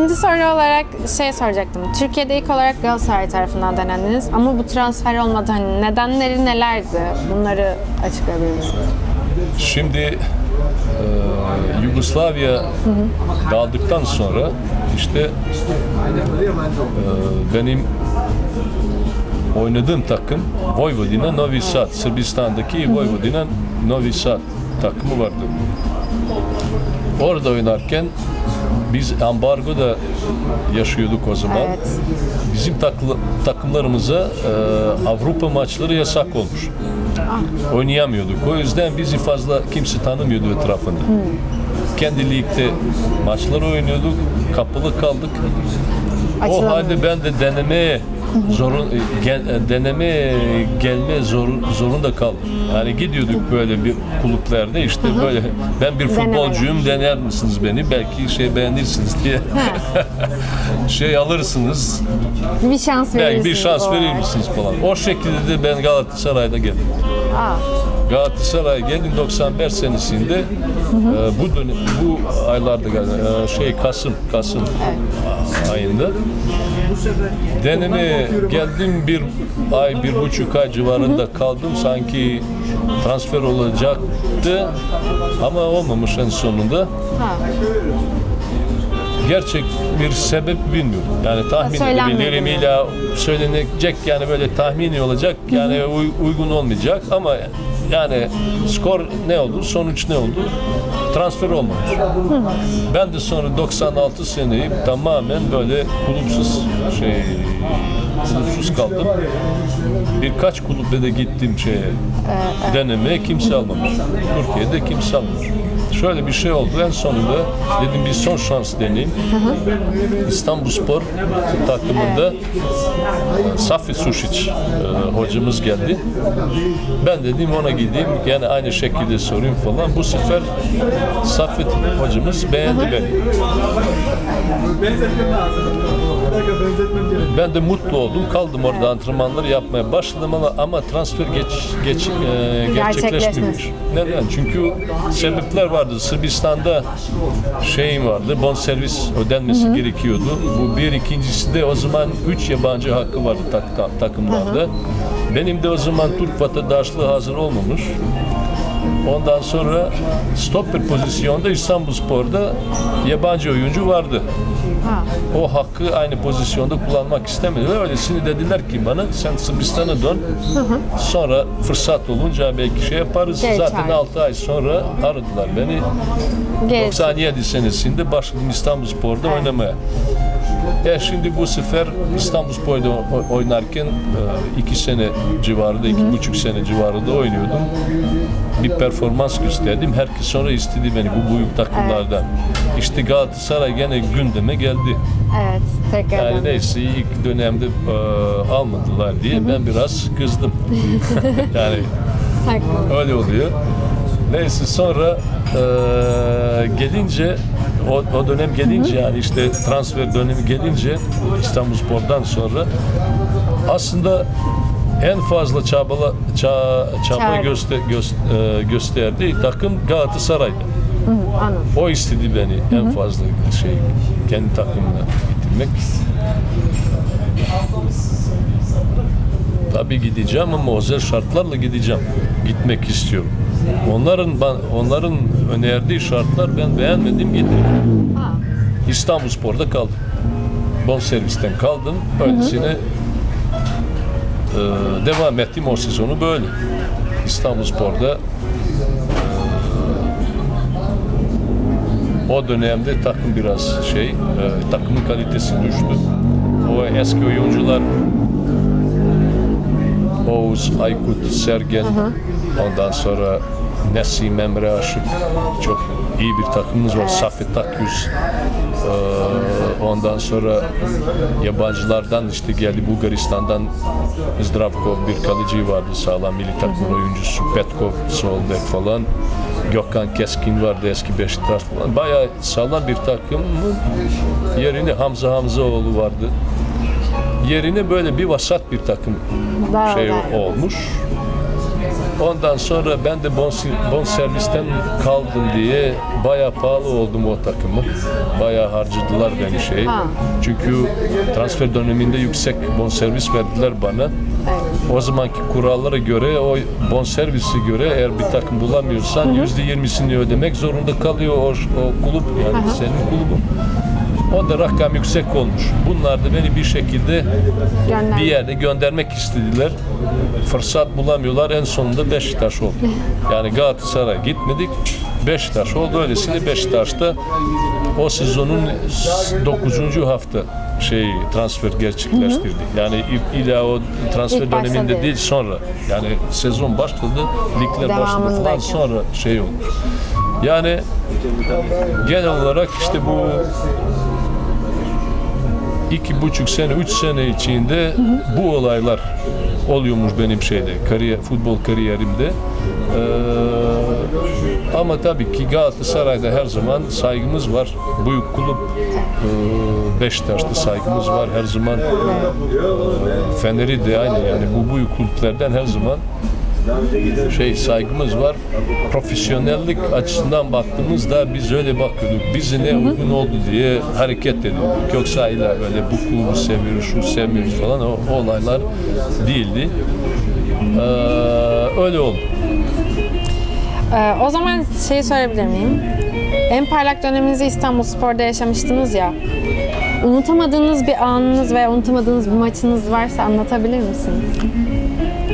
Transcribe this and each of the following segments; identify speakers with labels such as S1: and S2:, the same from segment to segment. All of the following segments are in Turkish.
S1: İkinci soru olarak şey soracaktım. Türkiye'de ilk olarak Galatasaray tarafından denendiniz ama bu transfer olmadı. Hani nedenleri nelerdi? Bunları açıklayabilir misiniz?
S2: Şimdi e, Yugoslavya dağıldıktan sonra işte e, benim oynadığım takım Vojvodina Novi Sad, Sırbistan'daki Vojvodina Novi Sad takımı vardı. Orada oynarken biz ambargoda yaşıyorduk o zaman.
S1: Evet.
S2: Bizim taklı- takımlarımıza e, Avrupa maçları yasak olmuş. Oynayamıyorduk. O yüzden bizi fazla kimse tanımıyordu etrafında. Kendi ligde maçları oynuyorduk. Kapalı kaldık. O halde ben de denemeye zorun gel, denemeye gelme zor, zorunda kaldım. Yani gidiyorduk böyle bir kulüplerde işte böyle ben bir futbolcuyum dener misiniz beni? Belki şey beğenirsiniz diye. Şey alırsınız.
S1: Bir şans verir
S2: belki bir
S1: misiniz
S2: şans verir misiniz falan. O şekilde de ben Galatasaray'da geldim.
S1: Aa,
S2: Galatasaray geldim 95 senesinde e, bu dönem, bu aylarda. E, şey Kasım Kasım ayında deneme geldim bir ay bir buçuk ay civarında kaldım sanki transfer olacaktı ama olmamış en sonunda
S1: ha.
S2: gerçek bir sebep bilmiyorum. Yani tahmin
S1: mi?
S2: illa söylenecek yani böyle tahmini olacak yani uy- uygun olmayacak ama yani skor ne oldu, sonuç ne oldu? Transfer olmamış. Ben de sonra 96 seneyi tamamen böyle kulüpsüz şey kulüpsüz kaldım. Birkaç kulübe de gittim şeye denemeye kimse almamış. Türkiye'de kimse almamış. Şöyle bir şey oldu. En sonunda dedim bir son şans deneyeyim. İstanbulspor takımında Safi Sušić e, hocamız geldi. Ben dedim ona gideyim yani aynı şekilde sorayım falan. Bu sefer Safi hocamız beğendi beni. Ben de mutlu oldum. Kaldım orada antrenmanları yapmaya başladım ama ama transfer geç geç e, gerçekleşmemiş. Neden? Çünkü sebepler vardı. Sırbistan'da şeyim vardı. Bonservis ödenmesi gerekiyordu. Bu bir ikincisi de o zaman üç yabancı hakkı vardı tak, tak- takımlarda. Benim de o zaman Türk vatandaşlığı hazır olmamış. Ondan sonra stopper pozisyonda İstanbulspor'da yabancı oyuncu vardı.
S1: Ha.
S2: O hakkı aynı pozisyonda kullanmak istemediler. Öylesini dediler ki bana sen Sırbistan'a dön. Sonra fırsat olunca belki şey yaparız.
S1: Geri
S2: Zaten
S1: çağır.
S2: 6 ay sonra aradılar beni.
S1: Gerisi.
S2: 97 senesinde başladım İstanbulspor'da oynamaya. Ya şimdi bu sefer İstanbulspor'da o- oynarken e, iki sene civarında, iki buçuk sene civarında oynuyordum. Bir performans gösterdim. Herkes sonra istedi beni bu büyük takımlardan. İşte Galatasaray gene gündeme geldi.
S1: Evet, tekrardan.
S2: Yani neyse ilk dönemde e, almadılar diye ben biraz kızdım. yani öyle oluyor. Neyse sonra e, gelince o, o dönem gelince yani işte transfer dönemi gelince İstanbulspor'dan sonra aslında en fazla çabala ça, çaba göster, gös- e, gösterdiği takım Galatasaray'dı.
S1: Hı, anladım.
S2: O istedi beni en fazla şey kendi takımına getirmek. Tabii gideceğim ama özel şartlarla gideceğim. Gitmek istiyorum. Onların onların önerdiği şartlar ben beğenmedim gitmedim.
S1: Ha.
S2: İstanbulspor'da kaldım. Bonservisten kaldım. Öylesine e, devam ettim o sezonu böyle. İstanbulspor'da e, o dönemde takım biraz şey, e, takımın kalitesi düştü. O eski oyuncular Oğuz, Aykut, Sergen, ondan sonra Nesim, Emre Aşık. Çok iyi bir takımımız var. Safet Akyüz, ee, ondan sonra yabancılardan işte geldi. Bulgaristan'dan Zdravkov bir kaleci vardı. Sağlam milli takımın oyuncusu. Petkov sol bek falan. Gökhan Keskin vardı eski Beşiktaş falan. Bayağı sağlam bir takımın yerine Hamza Hamzaoğlu vardı. Yerine böyle bir vasat bir takım şey olmuş Ondan sonra ben de bon, bon servisten kaldım diye bayağı pahalı oldum o takımı. Bayağı harcadılar beni şey.
S1: Ha.
S2: Çünkü transfer döneminde yüksek bon servis verdiler bana.
S1: Evet.
S2: O zamanki kurallara göre o bonservisi göre eğer bir takım bulamıyorsan yüzde yirmisini ödemek zorunda kalıyor o, o kulüp yani senin kulübün. O da rakam yüksek olmuş. Bunlar da beni bir şekilde
S1: Gönder.
S2: bir yerde göndermek istediler. Fırsat bulamıyorlar. En sonunda Beşiktaş oldu. Yani Galatasaray gitmedik. Beşiktaş oldu. Öylesine Beşiktaş'ta o sezonun 9. hafta şey transfer gerçekleştirdi. Yani il- illa o transfer
S1: İlk
S2: döneminde
S1: değil.
S2: değil sonra. Yani sezon başladı, ligler başladı falan sonra şey olmuş. Yani genel olarak işte bu iki buçuk sene, üç sene içinde bu olaylar oluyormuş benim şeyde, kariyer, futbol kariyerimde. Ee, ama tabii ki Galatasaray'da her zaman saygımız var. Büyük kulüp ee, Beşiktaş'ta saygımız var her zaman. Ee, Fener'i de aynı yani bu büyük kulüplerden her zaman şey saygımız var. Profesyonellik açısından baktığımızda biz öyle bakıyorduk. Bizi ne uygun oldu diye hareket ediyorduk. Yoksa illa böyle bu kulübü seviyoruz, şu sevmiyoruz falan o, o olaylar değildi. Ee, öyle oldu.
S1: Ee, o zaman şeyi sorabilir miyim? En parlak döneminizi İstanbul Spor'da yaşamıştınız ya. Unutamadığınız bir anınız veya unutamadığınız bir maçınız varsa anlatabilir misiniz?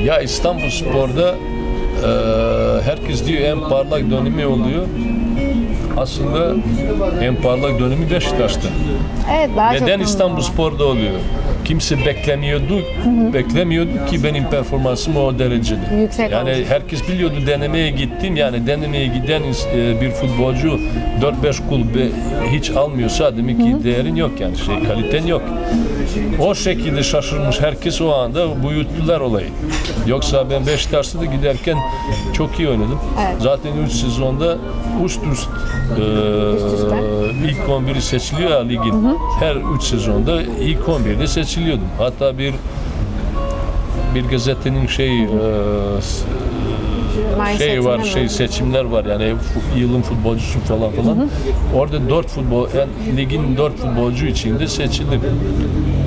S2: Ya İstanbul Spor'da e, herkes diyor en parlak dönemi oluyor. Aslında en parlak dönemi Beşiktaş'ta.
S1: Evet daha çok
S2: Neden İstanbul
S1: anılarım var.
S2: Spor'da oluyor? Kimse beklemiyordu, beklemiyordu ki benim performansım o derecede.
S1: Yüksek
S2: yani
S1: olacak.
S2: herkes biliyordu denemeye gittim. Yani denemeye giden e, bir futbolcu 4-5 kulübe hiç almıyorsa demek ki değerin yok yani şey kaliten yok. O şekilde şaşırmış herkes o anda büyüttüler olayı. Yoksa ben Beşiktaş'ta da giderken çok iyi oynadım.
S1: Evet.
S2: Zaten 3 sezonda üst üst, e,
S1: üste.
S2: İlk 11'i seçiliyor ya ligin. Her 3 sezonda ilk 11'de seçiliyordum. Hatta bir bir gazetenin şey e, şey var, şey seçimler var yani yılın futbolcusu falan falan. Orada dört futbol, yani ligin dört futbolcu içinde seçildim.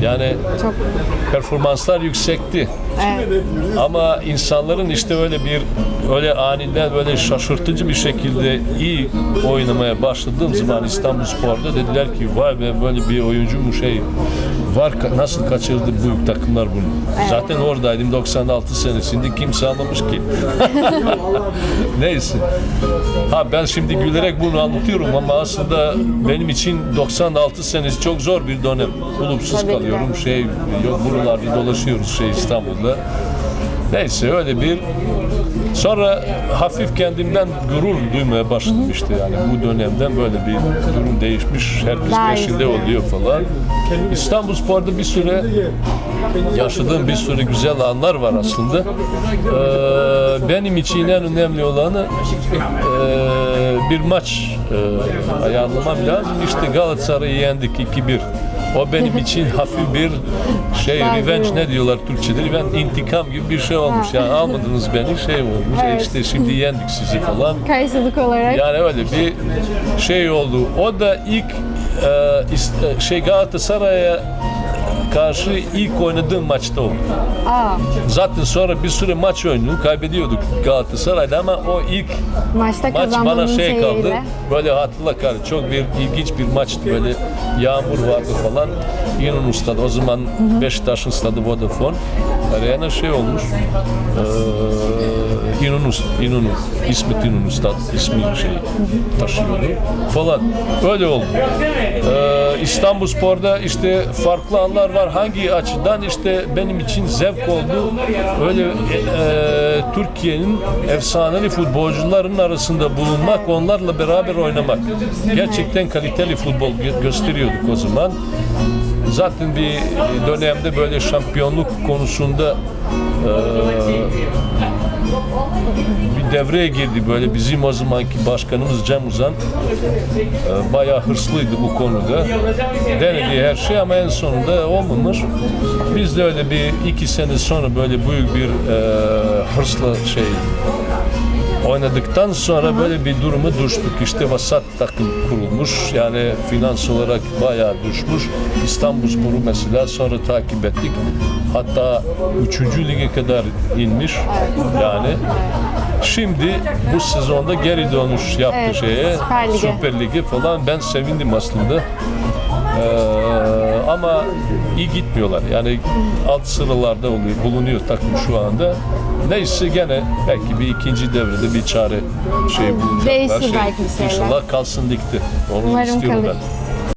S2: Yani
S1: Çok
S2: performanslar yüksekti.
S1: Evet.
S2: Ama insanların işte öyle bir öyle aniden böyle şaşırtıcı bir şekilde iyi oynamaya başladığım zaman İstanbul Spor'da dediler ki vay be böyle bir oyuncu mu şey var nasıl kaçırdı büyük takımlar bunu. Zaten oradaydım 96 senesinde kimse anlamış ki. Neyse. Ha ben şimdi gülerek bunu anlatıyorum ama aslında benim için 96 senesi çok zor bir dönem.
S1: Ki.
S2: kalıyorum. Şey yok buralarda dolaşıyoruz şey İstanbul'da. Neyse öyle bir sonra hafif kendimden gurur duymaya başladım işte yani bu dönemden böyle bir durum değişmiş herkes
S1: Daha
S2: peşinde oluyor falan. İstanbul Spor'da bir süre yaşadığım bir sürü güzel anlar var aslında. Ee, benim için en önemli olanı e, bir maç e, ayarlamam lazım. İşte Galatasaray'ı yendik 2-1. O benim için hafif bir şey revenge ne diyorlar Türkçe'de ben intikam gibi bir şey olmuş. Yani almadınız beni şey olmuş. E
S1: Evet.
S2: işte şimdi yendik sizi falan.
S1: Karşılık olarak
S2: Yani öyle bir şey oldu. O da ilk e, e, şey Galatasaray'a karşı ilk oynadığım maçta oldu.
S1: aa,
S2: Zaten sonra bir süre maç oynadık, kaybediyorduk Galatasaray'da ama o ilk
S1: maçta
S2: maç bana şey
S1: şeyiyle.
S2: kaldı. Böyle hatırla kar çok bir ilginç bir maçtı böyle yağmur vardı falan. İnönü stadı o zaman Beşiktaş'ın stadı Vodafone. Arena şey olmuş. Eee İnönü, İnönü, İsmet İnönü stad ismi şey taşıyordu falan. Öyle oldu. Eee İstanbul Spor'da işte farklı anlar var. Hangi açıdan işte benim için zevk oldu. Öyle eee, Türkiye'nin efsanevi futbolcuların arasında bulunmak, onlarla beraber oynamak. Gerçekten kaliteli futbol gö- gösteriyorduk o zaman. Zaten bir dönemde böyle şampiyonluk konusunda eee bir devreye girdi böyle bizim o zamanki başkanımız Cem Uzan e, bayağı hırslıydı bu konuda. Denedi her şey ama en sonunda olmamış. Biz de öyle bir iki sene sonra böyle büyük bir e, hırsla şey oynadıktan sonra böyle bir durumu düştük. İşte vasat takım kurulmuş. Yani finans olarak bayağı düşmüş. İstanbulspor'u mesela sonra takip ettik. Hatta 3. lige kadar inmiş. Yani şimdi bu sezonda geri dönüş yaptı
S1: Evet,
S2: şeye.
S1: Süper Lig'e.
S2: Süper Lig'e falan. Ben sevindim aslında. Ee, ama iyi gitmiyorlar. Yani alt sıralarda oluyor, bulunuyor takım şu anda. Neyse gene belki bir ikinci devrede bir çare şey bulacaklar.
S1: Değişir belki bir şeyler.
S2: İnşallah kalsın dikti. Onu
S1: Umarım
S2: istiyorum
S1: kalır.
S2: ben.